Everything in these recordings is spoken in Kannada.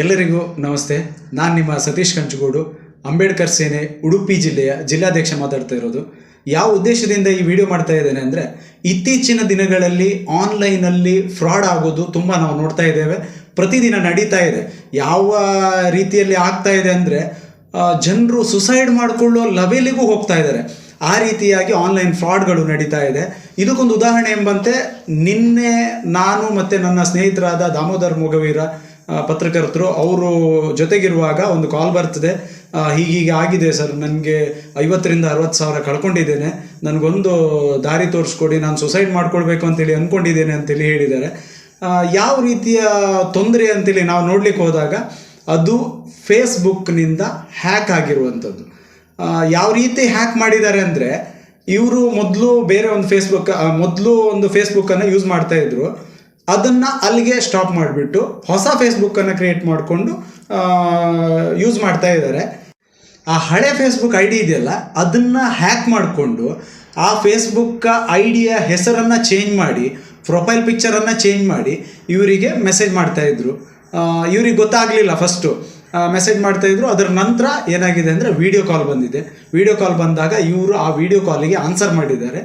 ಎಲ್ಲರಿಗೂ ನಮಸ್ತೆ. ನಾನು ನಿಮ್ಮ ಸತೀಶ್ ಕಂಚಗೋಡು. ಅಂಬೇಡ್ಕರ್ ಸೇನೆ ಉಡುಪಿ ಜಿಲ್ಲೆಯ ಜಿಲ್ಲಾಧ್ಯಕ್ಷ ಮಾತಾಡ್ತಾ ಇರೋದು. ಯಾವ ಉದ್ದೇಶದಿಂದ ಈ ವಿಡಿಯೋ ಮಾಡ್ತಾ ಇದ್ದೇನೆ ಅಂದರೆ, ಇತ್ತೀಚಿನ ದಿನಗಳಲ್ಲಿ ಆನ್ಲೈನಲ್ಲಿ ಫ್ರಾಡ್ ಆಗೋದು ತುಂಬ ನಾವು ನೋಡ್ತಾ ಇದ್ದೇವೆ. ಪ್ರತಿದಿನ ನಡೀತಾ ಇದೆ. ಯಾವ ರೀತಿಯಲ್ಲಿ ಆಗ್ತಾ ಇದೆ ಅಂದರೆ ಜನರು ಸುಸೈಡ್ ಮಾಡಿಕೊಳ್ಳೋ ಲೆವೆಲಿಗೂ ಹೋಗ್ತಾ ಇದ್ದಾರೆ. ಆ ರೀತಿಯಾಗಿ ಆನ್ಲೈನ್ ಫ್ರಾಡ್ಗಳು ನಡೀತಾ ಇದೆ. ಇದಕ್ಕೊಂದು ಉದಾಹರಣೆ ಎಂಬಂತೆ, ನಿನ್ನೆ ನಾನು ಮತ್ತು ನನ್ನ ಸ್ನೇಹಿತರಾದ ದಾಮೋದರ್ ಮೊಗವೀರ ಪತ್ರಕರ್ತರು, ಅವರು ಜೊತೆಗಿರುವಾಗ ಒಂದು ಕಾಲ್ ಬರ್ತದೆ. ಹೀಗೀಗೆ ಆಗಿದೆ ಸರ್, ನನಗೆ ಐವತ್ತರಿಂದ ಅರವತ್ತು ಸಾವಿರ ಕಳ್ಕೊಂಡಿದ್ದೇನೆ. ನನಗೊಂದು ದಾರಿ ತೋರಿಸ್ಕೊಡಿ, ನಾನು ಸುಸೈಡ್ ಮಾಡ್ಕೊಳ್ಬೇಕು ಅಂತೇಳಿ ಅಂದ್ಕೊಂಡಿದ್ದೇನೆ ಅಂತೇಳಿ ಹೇಳಿದ್ದಾರೆ. ಯಾವ ರೀತಿಯ ತೊಂದರೆ ಅಂತೇಳಿ ನಾವು ನೋಡಲಿಕ್ಕೆ ಹೋದಾಗ, ಅದು ಫೇಸ್ಬುಕ್ನಿಂದ ಹ್ಯಾಕ್ ಆಗಿರುವಂಥದ್ದು. ಯಾವ ರೀತಿ ಹ್ಯಾಕ್ ಮಾಡಿದ್ದಾರೆ ಅಂದರೆ, ಇವರು ಮೊದಲು ಬೇರೆ ಒಂದು ಫೇಸ್ಬುಕ್ ಮೊದಲು ಒಂದು ಫೇಸ್ಬುಕ್ಕನ್ನು ಯೂಸ್ ಮಾಡ್ತಾ ಇದ್ರು. ಅದನ್ನು ಅಲ್ಲಿಗೆ ಸ್ಟಾಪ್ ಮಾಡಿಬಿಟ್ಟು ಹೊಸ ಫೇಸ್ಬುಕ್ಕನ್ನು ಕ್ರಿಯೇಟ್ ಮಾಡಿಕೊಂಡು ಯೂಸ್ ಮಾಡ್ತಾ ಇದ್ದಾರೆ. ಆ ಹಳೆ ಫೇಸ್ಬುಕ್ ಐ ಡಿ ಇದೆಯಲ್ಲ, ಅದನ್ನು ಹ್ಯಾಕ್ ಮಾಡಿಕೊಂಡು ಆ ಫೇಸ್ಬುಕ್ ಐ ಡಿಯ ಹೆಸರನ್ನು ಚೇಂಜ್ ಮಾಡಿ ಪ್ರೊಫೈಲ್ ಪಿಕ್ಚರನ್ನು ಚೇಂಜ್ ಮಾಡಿ ಇವರಿಗೆ ಮೆಸೇಜ್ ಮಾಡ್ತಾಯಿದ್ರು ಇವ್ರಿಗೆ ಗೊತ್ತಾಗಲಿಲ್ಲ ಫಸ್ಟು ಮೆಸೇಜ್ ಮಾಡ್ತಾಯಿದ್ರು ಅದರ ನಂತರ ಏನಾಗಿದೆ ಅಂದರೆ ವಿಡಿಯೋ ಕಾಲ್ ಬಂದಿದೆ. ವಿಡಿಯೋ ಕಾಲ್ ಬಂದಾಗ ಇವರು ಆ ವಿಡಿಯೋ ಕಾಲಿಗೆ ಆನ್ಸರ್ ಮಾಡಿದ್ದಾರೆ.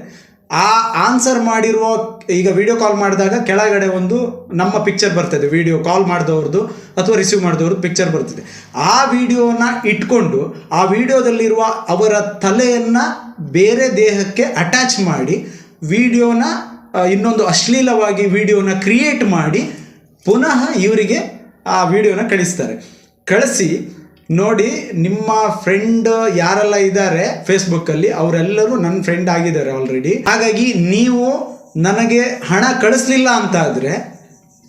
ಆ ಆನ್ಸರ್ ಮಾಡಿರುವ ಈಗ ವಿಡಿಯೋ ಕಾಲ್ ಮಾಡಿದಾಗ ಕೆಳಗಡೆ ಒಂದು ನಮ್ಮ ಪಿಕ್ಚರ್ ಬರ್ತದೆ ವಿಡಿಯೋ ಕಾಲ್ ಮಾಡಿದವ್ರದ್ದು ಅಥವಾ ರಿಸೀವ್ ಮಾಡಿದವ್ರದ್ದು ಪಿಕ್ಚರ್ ಬರ್ತದೆ. ಆ ವಿಡಿಯೋನ ಇಟ್ಕೊಂಡು, ಆ ವಿಡಿಯೋದಲ್ಲಿರುವ ಅವರ ತಲೆಯನ್ನು ಬೇರೆ ದೇಹಕ್ಕೆ ಅಟ್ಯಾಚ್ ಮಾಡಿ ವಿಡಿಯೋನ ಇನ್ನೊಂದು ಅಶ್ಲೀಲವಾಗಿ ವಿಡಿಯೋನ ಕ್ರಿಯೇಟ್ ಮಾಡಿ, ಪುನಃ ಇವರಿಗೆ ಆ ವಿಡಿಯೋನ ಕಳಿಸ್ತಾರೆ. ಕಳಿಸಿ ನೋಡಿ, ನಿಮ್ಮ ಫ್ರೆಂಡ್ ಯಾರೆಲ್ಲ ಇದ್ದಾರೆ ಫೇಸ್ಬುಕ್ಕಲ್ಲಿ ಅವರೆಲ್ಲರೂ ನನ್ನ ಫ್ರೆಂಡ್ ಆಗಿದ್ದಾರೆ ಆಲ್ರೆಡಿ ಹಾಗಾಗಿ ನೀವು ನನಗೆ ಹಣ ಕಳಿಸ್ಲಿಲ್ಲ ಅಂತ ಆದರೆ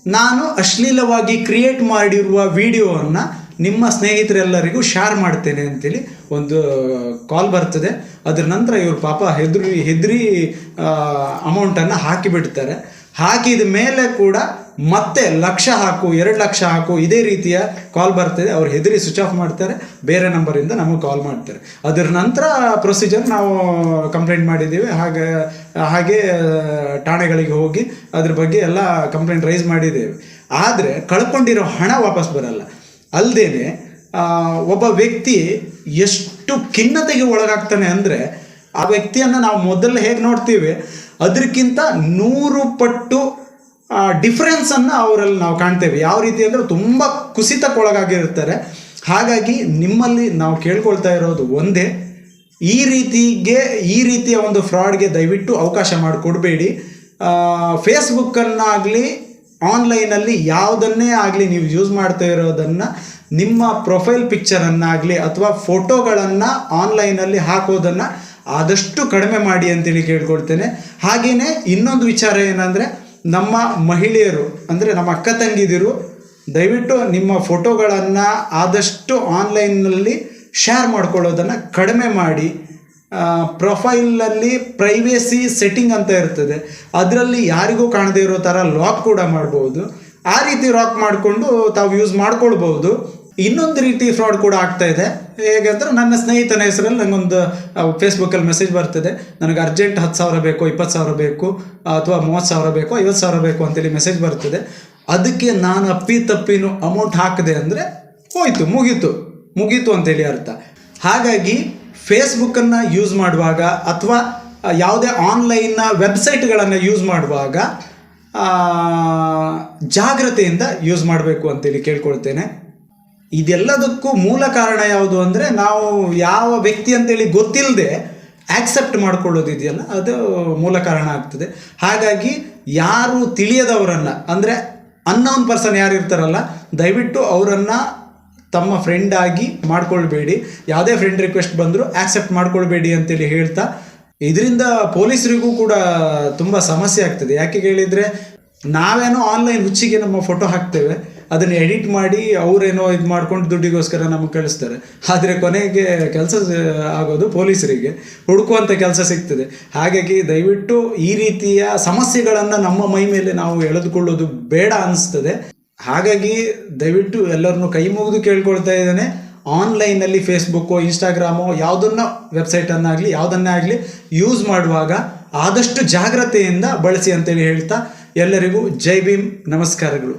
ನಾನು ಅಶ್ಲೀಲವಾಗಿ ಕ್ರಿಯೇಟ್ ಮಾಡಿರುವ ವಿಡಿಯೋವನ್ನು ನಿಮ್ಮ ಸ್ನೇಹಿತರೆಲ್ಲರಿಗೂ ಶೇರ್ ಮಾಡ್ತೇನೆ ಅಂತೇಳಿ ಒಂದು ಕಾಲ್ ಬರ್ತದೆ. ಅದ್ರ ನಂತರ ಇವರು ಪಾಪ ಹೆದರಿ ಹೆದರಿ ಅಮೌಂಟನ್ನು ಹಾಕಿಬಿಡ್ತಾರೆ. ಹಾಕಿದ ಮೇಲೆ ಕೂಡ ಮತ್ತೆ ಲಕ್ಷ ಹಾಕು, ಎರಡು ಲಕ್ಷ ಹಾಕು, ಇದೇ ರೀತಿಯ ಕಾಲ್ ಬರ್ತದೆ. ಅವ್ರು ಹೆದರಿ ಸ್ವಿಚ್ ಆಫ್ ಮಾಡ್ತಾರೆ. ಬೇರೆ ನಂಬರಿಂದ ನಮಗೆ ಕಾಲ್ ಮಾಡ್ತಾರೆ. ಅದರ ನಂತರ ಪ್ರೊಸೀಜರ್ ನಾವು ಕಂಪ್ಲೇಂಟ್ ಮಾಡಿದ್ದೀವಿ. ಹಾಗೆ ಹಾಗೆ ಠಾಣೆಗಳಿಗೆ ಹೋಗಿ ಅದ್ರ ಬಗ್ಗೆ ಎಲ್ಲ ಕಂಪ್ಲೇಂಟ್ ರೈಸ್ ಮಾಡಿದ್ದೇವೆ. ಆದರೆ ಕಳ್ಕೊಂಡಿರೋ ಹಣ ವಾಪಸ್ ಬರಲ್ಲ. ಅಲ್ಲದೇ ಒಬ್ಬ ವ್ಯಕ್ತಿ ಎಷ್ಟು ಖಿನ್ನತೆಗೆ ಒಳಗಾಗ್ತಾನೆ ಅಂದರೆ ಆ ವ್ಯಕ್ತಿಯನ್ನು ನಾವು ಮೊದಲು ಹೇಗೆ ನೋಡ್ತೀವಿ? ಅದಕ್ಕಿಂತ ನೂರು ಪಟ್ಟು ಡಿಫ್ರೆನ್ಸನ್ನು ಅವರಲ್ಲಿ ನಾವು ಕಾಣ್ತೇವೆ. ಯಾವ ರೀತಿ ಅಂದರೆ ತುಂಬ ಕುಸಿತಕ್ಕೊಳಗಾಗಿರ್ತಾರೆ ಹಾಗಾಗಿ ನಿಮ್ಮಲ್ಲಿ ನಾವು ಕೇಳ್ಕೊಳ್ತಾ ಇರೋದು ಒಂದೇ, ಈ ರೀತಿಗೆ, ಈ ರೀತಿಯ ಒಂದು ಫ್ರಾಡ್ಗೆ ದಯವಿಟ್ಟು ಅವಕಾಶ ಮಾಡಿಕೊಡ್ಬೇಡಿ. ಫೇಸ್ಬುಕ್ಕನ್ನಾಗಲಿ ಆನ್ಲೈನಲ್ಲಿ ಯಾವುದನ್ನೇ ಆಗಲಿ ನೀವು ಯೂಸ್ ಮಾಡ್ತಾ ಇರೋದನ್ನು, ನಿಮ್ಮ ಪ್ರೊಫೈಲ್ ಪಿಕ್ಚರನ್ನಾಗಲಿ ಅಥವಾ ಫೋಟೋಗಳನ್ನು ಆನ್ಲೈನಲ್ಲಿ ಹಾಕೋದನ್ನು ಆದಷ್ಟು ಕಡಿಮೆ ಮಾಡಿ ಅಂತೇಳಿ ಕೇಳ್ಕೊಳ್ತೇನೆ. ಹಾಗೆಯೇ ಇನ್ನೊಂದು ವಿಚಾರ ಏನಂದರೆ, ನಮ್ಮ ಮಹಿಳೆಯರು, ಅಂದರೆ ನಮ್ಮ ಅಕ್ಕ ತಂಗಿದಿರು, ದಯವಿಟ್ಟು ನಿಮ್ಮ ಫೋಟೋಗಳನ್ನು ಆದಷ್ಟು ಆನ್ಲೈನ್ನಲ್ಲಿ ಶೇರ್ ಮಾಡ್ಕೊಳ್ಳೋದನ್ನು ಕಡಿಮೆ ಮಾಡಿ. ಪ್ರೊಫೈಲಲ್ಲಿ ಪ್ರೈವೇಸಿ ಸೆಟ್ಟಿಂಗ್ ಅಂತ ಇರ್ತದೆ. ಅದರಲ್ಲಿ ಯಾರಿಗೂ ಕಾಣದೇ ಇರೋ ಥರ ಲಾಕ್ ಕೂಡ ಮಾಡ್ಬೋದು. ಆ ರೀತಿ ಲಾಕ್ ಮಾಡಿಕೊಂಡು ತಾವು ಯೂಸ್ ಮಾಡ್ಕೊಳ್ಬೋದು. ಇನ್ನೊಂದು ರೀತಿ ಫ್ರಾಡ್ ಕೂಡ ಆಗ್ತಾ ಇದೆ. ಹೇಗಂದ್ರೆ ನನ್ನ ಸ್ನೇಹಿತನ ಹೆಸರಲ್ಲಿ ನನಗೊಂದು ಫೇಸ್ಬುಕ್ಕಲ್ಲಿ ಮೆಸೇಜ್ ಬರ್ತದೆ. ನನಗೆ ಅರ್ಜೆಂಟ್ ಹತ್ತು ಸಾವಿರ ಬೇಕು, ಇಪ್ಪತ್ತು ಸಾವಿರ ಬೇಕು, ಅಥವಾ ಮೂವತ್ತು ಸಾವಿರ ಬೇಕು, ಐವತ್ತು ಸಾವಿರ ಬೇಕು ಅಂತೇಳಿ ಮೆಸೇಜ್ ಬರ್ತದೆ. ಅದಕ್ಕೆ ನಾನು ಅಪ್ಪಿ ತಪ್ಪಿನ ಅಮೌಂಟ್ ಹಾಕಿದೆ ಅಂದರೆ ಹೋಯ್ತು, ಮುಗೀತು. ಮುಗೀತು ಅಂತೇಳಿ ಅರ್ಥ. ಹಾಗಾಗಿ ಫೇಸ್ಬುಕ್ಕನ್ನು ಯೂಸ್ ಮಾಡುವಾಗ ಅಥವಾ ಯಾವುದೇ ಆನ್ಲೈನ್ನ ವೆಬ್ಸೈಟ್ಗಳನ್ನು ಯೂಸ್ ಮಾಡುವಾಗ ಜಾಗ್ರತೆಯಿಂದ ಯೂಸ್ ಮಾಡಬೇಕು ಅಂತೇಳಿ ಕೇಳ್ಕೊಳ್ತೇನೆ. ಇದೆಲ್ಲದಕ್ಕೂ ಮೂಲ ಕಾರಣ ಯಾವುದು ಅಂದರೆ ನಾವು ಯಾವ ವ್ಯಕ್ತಿ ಅಂತೇಳಿ ಗೊತ್ತಿಲ್ಲದೆ ಆಕ್ಸೆಪ್ಟ್ ಮಾಡ್ಕೊಳ್ಳೋದಿದೆಯಲ್ಲ ಅದು ಮೂಲ ಕಾರಣ ಆಗ್ತದೆ. ಹಾಗಾಗಿ ಯಾರು ತಿಳಿಯದವರನ್ನು, ಅಂದರೆ ಅನ್ನೋನ್ ಪರ್ಸನ್ ಯಾರು ಇರ್ತಾರಲ್ಲ, ದಯವಿಟ್ಟು ಅವರನ್ನು ತಮ್ಮ ಫ್ರೆಂಡ್ ಆಗಿ ಮಾಡ್ಕೊಳ್ಬೇಡಿ. ಯಾವುದೇ ಫ್ರೆಂಡ್ ರಿಕ್ವೆಸ್ಟ್ ಬಂದರೂ ಆಕ್ಸೆಪ್ಟ್ ಮಾಡ್ಕೊಳ್ಬೇಡಿ ಅಂತೇಳಿ ಹೇಳ್ತಾ, ಇದರಿಂದ ಪೊಲೀಸರಿಗೂ ಕೂಡ ತುಂಬ ಸಮಸ್ಯೆ ಆಗ್ತದೆ. ಯಾಕೆ ಹೇಳಿದರೆ ನಾವೇನೋ ಆನ್ಲೈನ್ ಹುಚ್ಚಿಗೆ ನಮ್ಮ ಫೋಟೋ ಹಾಕ್ತೇವೆ ಅದನ್ನು ಎಡಿಟ್ ಮಾಡಿ ಅವರೇನೋ ಇದು ಮಾಡ್ಕೊಂಡು ದುಡ್ಡಿಗೋಸ್ಕರ ನಮಗೆ ಕಳಿಸ್ತಾರೆ. ಆದರೆ ಕೊನೆಗೆ ಕೆಲಸ ಆಗೋದು ಪೊಲೀಸರಿಗೆ. ಹುಡುಕುವಂಥ ಕೆಲಸ ಸಿಗ್ತದೆ. ಹಾಗಾಗಿ ದಯವಿಟ್ಟು ಈ ರೀತಿಯ ಸಮಸ್ಯೆಗಳನ್ನು ನಮ್ಮ ಮೈ ಮೇಲೆ ನಾವು ಎಳೆದುಕೊಳ್ಳೋದು ಬೇಡ ಅನಿಸ್ತದೆ. ಹಾಗಾಗಿ ದಯವಿಟ್ಟು ಎಲ್ಲರನ್ನು ಕೈ ಮುಗಿದು ಕೇಳ್ಕೊಳ್ತಾ ಇದ್ದೇನೆ. ಆನ್ಲೈನಲ್ಲಿ ಫೇಸ್ಬುಕ್ಕು, ಇನ್ಸ್ಟಾಗ್ರಾಮು ಯಾವುದನ್ನ ವೆಬ್ಸೈಟನ್ನಾಗಲಿ, ಯಾವುದನ್ನೇ ಆಗಲಿ ಯೂಸ್ ಮಾಡುವಾಗ ಆದಷ್ಟು ಜಾಗ್ರತೆಯಿಂದ ಬಳಸಿ ಅಂತೇಳಿ ಹೇಳ್ತಾ ಎಲ್ಲರಿಗೂ ಜೈ ಭೀಮ್. ನಮಸ್ಕಾರಗಳು.